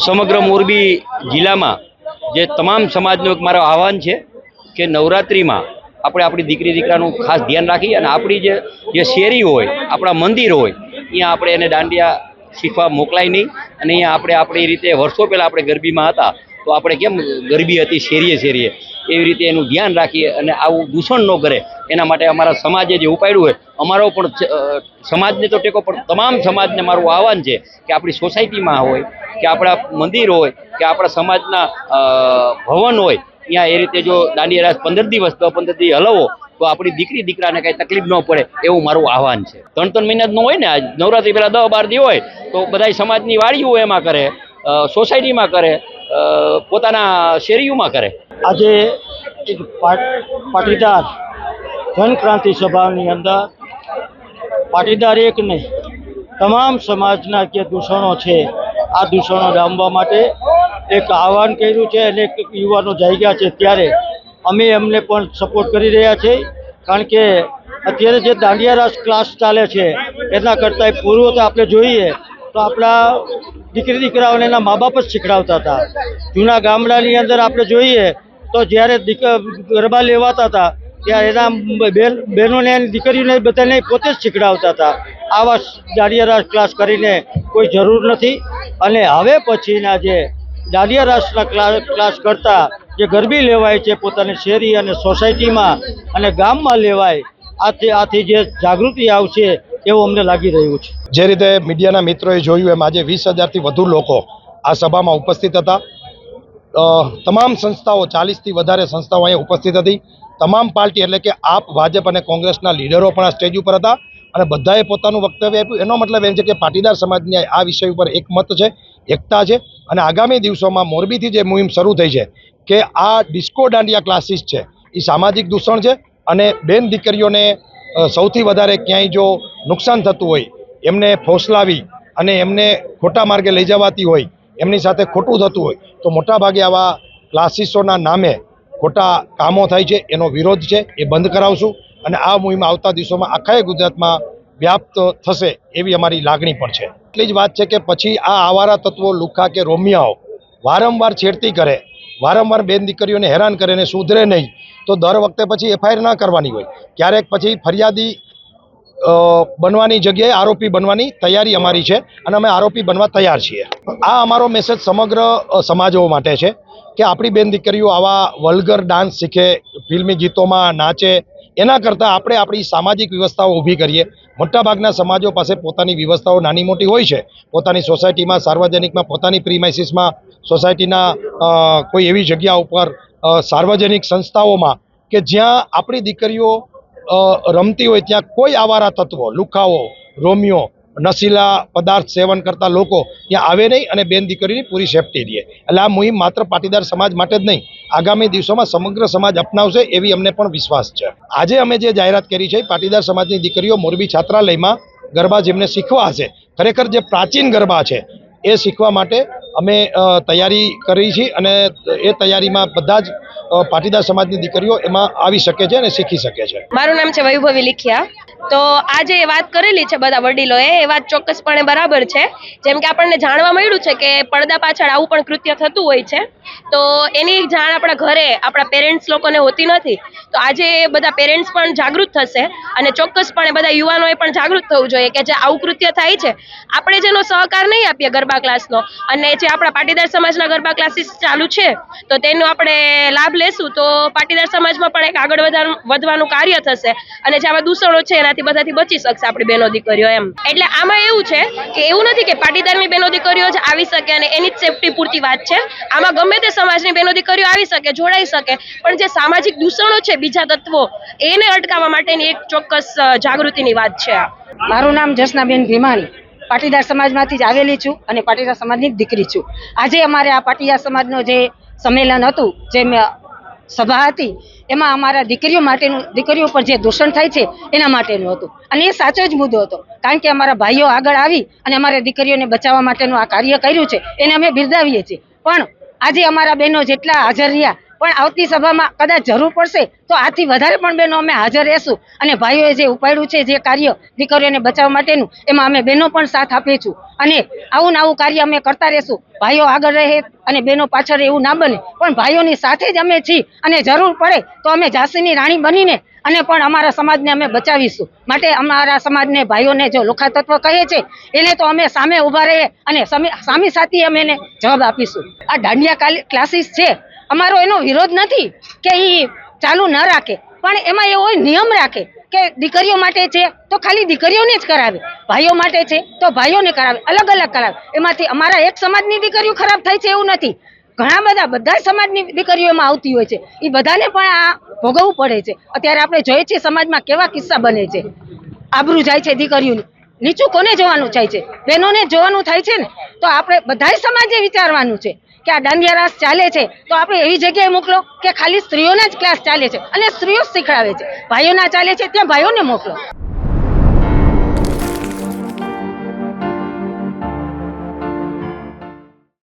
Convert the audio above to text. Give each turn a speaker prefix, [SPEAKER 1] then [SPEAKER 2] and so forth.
[SPEAKER 1] સમગ્ર મોરબી જિલ્લામાં જે તમામ સમાજનું એક મારો આહવાન છે કે નવરાત્રિમાં આપણે આપણી દીકરી દીકરાનું ખાસ ધ્યાન રાખી અને આપણી જે જે શેરી હોય, આપણા મંદિર હોય અહીંયા આપણે એને દાંડિયા શીખવા મોકલાય નહીં. અને અહીંયા આપણે આપણી રીતે વર્ષો પહેલાં આપણે ગરબીમાં હતા, તો આપણે કેમ ગરબી હતી, શેરીએ શેરીએ. એવી રીતે એનું ધ્યાન રાખીએ અને આવું દૂષણ ન કરે. એના માટે અમારા સમાજે જે ઉપાડ્યું હોય અમારો પણ સમાજને તો ટેકો, પણ તમામ સમાજને મારું આહવાન છે કે આપણી સોસાયટીમાં હોય, કે આપણા મંદિર હોય, કે આપણા સમાજના ભવન હોય, ત્યાં એ રીતે જો દાંડિયા રાસ પંદર દિવસ તો પંદર દિવસ હલવો, તો આપણી દીકરી, દીકરાને કાંઈ તકલીફ ન પડે એવું મારું આહવાન છે. ત્રણ ત્રણ મહિના જ હોય ને આજ, નવરાત્રી પહેલાં દસ બાર દી હોય, તો બધાય સમાજની વાડીઓ એમાં કરે સોસાયટીમાં કરે પોતાના શેરીઓમાં કરે.
[SPEAKER 2] આજે એક પાટ- પાટીદાર જનક્રાંતિ સભાની અંદર પાટીદાર એક નહીં તમામ સમાજના જે દૂષણો છે, આ દૂષણો ડામવા માટે એક આહવાન કર્યું છે અને એક યુવાનો જાગ્યા છે. ત્યારે અમે એમને પણ સપોર્ટ કરી રહ્યા છીએ કારણ કે અત્યારે જે દાંડિયા ક્લાસ ચાલે છે, એના કરતાં પૂર્વ તો આપણે જોઈએ, તો આપણા દીકરી દીકરાઓને એના મા બાપ જ શીખડાવતા હતા. જૂના ગામડાની અંદર આપણે જોઈએ, તો જ્યારે દીક ગરબા લેવાતા હતા ત્યારે એના બેન બહેનોને દીકરીઓને બધાને પોતે જ શીખડાવતા હતા. આવા દાંડિયા રાસ ક્લાસ કરીને કોઈ જરૂર નથી. અને હવે પછીના જે દાંડિયા રાસના ક્લાસ ક્લાસ કરતાં જે ગરબી લેવાય છે પોતાની શેરી અને સોસાયટીમાં અને ગામમાં લેવાય, આથી આથી જે જાગૃતિ આવશે એવું અમને લાગી રહ્યું છે.
[SPEAKER 3] જે રીતે મીડિયાના મિત્રોએ જોયું, એમ આજે વીસ હજારથી વધુ લોકો આ સભામાં ઉપસ્થિત હતા. તમામ સંસ્થાઓ, ચાલીસથી વધારે સંસ્થાઓ અહીંયા ઉપસ્થિત હતી. તમામ પાર્ટી એટલે કે આપ, ભાજપ અને કોંગ્રેસના લીડરો પણ આ સ્ટેજ ઉપર હતા અને બધાએ પોતાનું વક્તવ્ય આપ્યું. એનો મતલબ એમ છે કે પાટીદાર સમાજની આ વિષય ઉપર એક મત છે, એકતા છે અને આગામી દિવસોમાં મોરબીથી જે મુહિમ શરૂ થઈ છે કે આ ડિસ્કો દાંડિયા ક્લાસીસ છે એ સામાજિક દૂષણ છે અને બેન દીકરીઓને સૌથી વધારે ક્યાંય જો નુકસાન થતું હોય, એમને ફોસલાવી અને એમને ખોટા માર્ગે લઈ જવાતી હોય, એમની સાથે ખોટું થતું હોય, તો મોટાભાગે આવા ક્લાસીસોના નામે ખોટા કામો થાય છે, એનો વિરોધ છે, એ બંધ કરાવશું અને આ મુહિમ આવતા દિવસોમાં આખા ગુજરાતમાં વ્યાપ્ત થશે એવી અમારી લાગણી પણ છે. એટલી જ વાત છે કે પછી આ આવારા તત્વો લુખા કે રોમિયાઓ વારંવાર છેડતી કરે, વારંવાર બેન દીકરીઓને હેરાન કરે ને સુધરે નહીં, તો દર વખતે પછી એફઆઈઆર ના કરવાની હોય. ક્યારેક પછી ફરિયાદી બનવાની જગ્યાએ આરોપી બનવાની તૈયારી અમારી છે અને અમે આરોપી બનવા તૈયાર છીએ. આ અમારો મેસેજ સમગ્ર સમાજો માટે છે કે આપણી બેન દીકરીઓ આવા વલ્ગર ડાન્સ શીખે, ફિલ્મી ગીતોમાં નાચે, એના કરતાં આપણે આપણી સામાજિક વ્યવસ્થાઓ ઊભી કરીએ. મોટાભાગના સમાજો પાસે પોતાની વ્યવસ્થાઓ નાની મોટી હોય છે. પોતાની સોસાયટીમાં, સાર્વજનિકમાં, પોતાની પ્રીમાઇસીસમાં, સોસાયટીના કોઈ એવી જગ્યા ઉપર સાર્વજનિક સંસ્થાઓમાં કે જ્યાં આપણી દીકરીઓ રમતી હોય ત્યાં કોઈ આવારા તત્વો, લુખાઓ, રોમિયો, નશીલા પદાર્થ સેવન કરતા લોકો ત્યાં આવે નહીં અને બેન દીકરીની પૂરી સેફટી રહે. એટલે આ મુહિમ માત્ર પાટીદાર સમાજ માટે જ નહીં, આગામી દિવસોમાં સમગ્ર સમાજ અપનાવશે એવી અમને પણ વિશ્વાસ છે. આજે અમે જે જાહેરાત કરી છે પાટીદાર સમાજની દીકરીઓ મોરબી છાત્રાલયમાં ગરબા જેમને શીખવા હશે, ખરેખર જે પ્રાચીન ગરબા છે, એ શીખવા માટે અમે તૈયારી કરી છે અને એ તૈયારીમાં બધા જ પાટીદાર સમાજની દીકરીઓ એમાં આવી શકે છે અને શીખી શકે છે.
[SPEAKER 4] મારું નામ છે વૈભવી લીખિયા. તો આજે એ વાત કરેલી છે બધા વડીલોએ, એ વાત ચોક્કસપણે બરાબર છે. જેમ કે આપણને જાણવા મળ્યું છે કે પડદા પાછળ આવું પણ કૃત્ય થતું હોય છે. તો એની જાણ આપણા ઘરે, આપણા પેરેન્ટ્સ લોકોને હોતી નથી. તો આજે બધા પેરેન્ટ્સ પણ જાગૃત થશે અને ચોક્કસપણે બધા યુવાનોએ પણ જાગૃત થવું જોઈએ કે જે આવું કૃત્ય થાય છે, આપણે જેનો સહકાર નહીં આપીએ ગરબા ક્લાસનો. અને જે આપણા પાટીદાર સમાજના ગરબા ક્લાસીસ ચાલુ છે, તો તેનો આપણે લાભ લેશું તો પાટીદાર સમાજમાં પણ એક આગળ વધવાનું કાર્ય થશે અને જે આવા દૂષણો છે એનાથી બધાથી બચી શકશે આપણી બહેનો દીકરીઓ એમ. એટલે આમાં એવું છે કે એવું નથી કે પાટીદારની બહેનો દીકરીઓ જ આવી શકે અને એની જ સેફટી પૂરતી વાત છે. આમાં ગમે તે સમાજની બહેનો દીકરીઓ આવી શકે, જોડાઈ શકે, પણ જે સામાજિક દૂષણો છે બીજા તત્વો, એને અટકાવવા માટેની એક ચોક્કસ જાગૃતિની વાત છે
[SPEAKER 5] મારું નામ જસનાબેન ભીમાણી. પાટીદાર સમાજમાંથી જ આવેલી છું અને પાટીદાર સમાજની દીકરી છું. આજે અમારે આ પાટીદાર સમાજનો જે સંમેલન હતું, જે મે- સભા હતી. એમાં અમારા દીકરીઓ માટેનું, દીકરીઓ પર જે દૂષણ થાય છે, એના માટેનું હતું. અને એ સાચો જ મુદ્દો હતો. કારણ કે અમારા ભાઈઓ આગળ આવી અને અમારા દીકરીઓને બચાવવા માટેનું આ કાર્ય કર્યું છે, એને અમે બિરદાવીએ છીએ. પણ આજે અમારા બહેનો જેટલા હાજર રહ્યા પણ આવતી સભામાં કદાચ જરૂર પડશે, તો આથી વધારે પણ બહેનો અમે હાજર રહેશું. અને ભાઈઓએ જે ઉપાડ્યું છે, જે કાર્ય દીકરીઓને બચાવવા માટેનું, એમાં અમે બહેનો પણ સાથ આપીશું અને આવું આવું કાર્ય અમે કરતા રહેશું. ભાઈઓ આગળ રહે અને બહેનો પાછળ એવું ના બને, પણ ભાઈઓની સાથે જ અમે છીએ અને જરૂર પડે તો અમે ઝાંસીની રાણી બનીને અને પણ અમારા સમાજને અમે બચાવીશું. માટે અમારા સમાજને ભાઈઓને જો લોખા કહે છે, એને તો અમે સામે ઊભા રહીએ અને સામી સાથી અમે એને જવાબ આપીશું. આ દાંડિયા ક્લાસીસ છે. અમારો એનો વિરોધ નથી કે એ ચાલુ ન રાખે. પણ એમાં એવો નિયમ રાખે કે દીકરીઓ માટે છે તો ખાલી દીકરીઓને જ કરાવે. ભાઈઓ માટે છે તો ભાઈઓને કરાવે. અલગ અલગ કરાવે. એમાંથી અમારા એક સમાજની દીકરીઓ ખરાબ થાય છે એવું નથી. ઘણા બધા બધા સમાજની દીકરીઓ એમાં આવતી હોય છે. એ બધાને પણ આ ભોગવવું પડે છે. અત્યારે આપણે જોઈએ છીએ સમાજમાં કેવા કિસ્સા બને છે. આબરૂ જાય છે દીકરીઓની. નીચું કોને જોવાનું થાય છે? બહેનોને જોવાનું થાય છે ને? તો આપણે બધાય સમાજે વિચારવાનું છે. કે આ દાંડિયા રાસ ચાલે છે, તો આપણે એવી જગ્યાએ મોકલો કે ખાલી સ્ત્રીઓના જ ક્લાસ ચાલે છે અને સ્ત્રીઓ શીખડાવે છે. ભાઈઓના ચાલે છે, ત્યાં ભાઈઓને મોકલો.